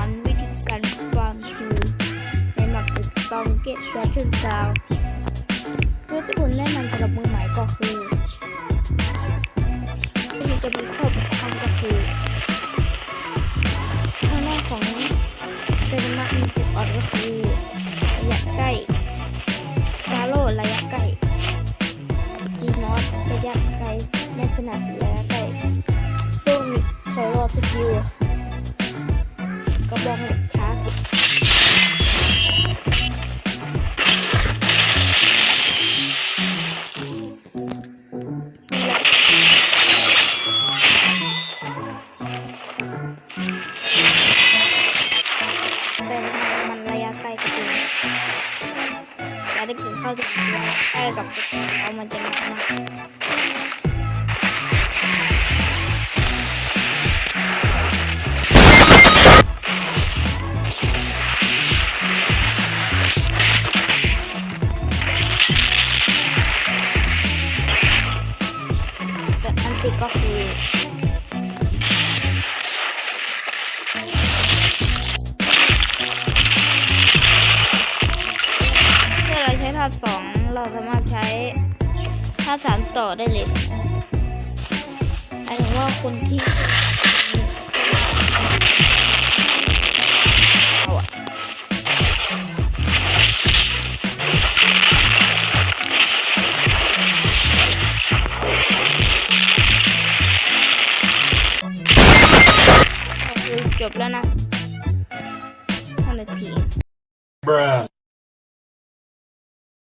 ันวิธีการวามคือในหลักติดต้องเก็ตและชื่นซาวตัวที่ผมแนะนำสำหรับมือใหม่ก็คือที่จะมีครอบกพก็คือข้างด้าของเซนมามีจุดอ่อนก็คือระยะใกล้กาโลระยะใกล้ดีนอสระยะไกลแม่สนัดระยะไกล้โดมิกโรโลสกิล ได้กินข้าวถึงระยะใกล้กับเอามันจะหนักมากแต่อันติก็คือาพสองเราสามารถใช้ภาพสามต่อได้เลยหมายถึงว่าคนที่จบแล้วนะห้านาที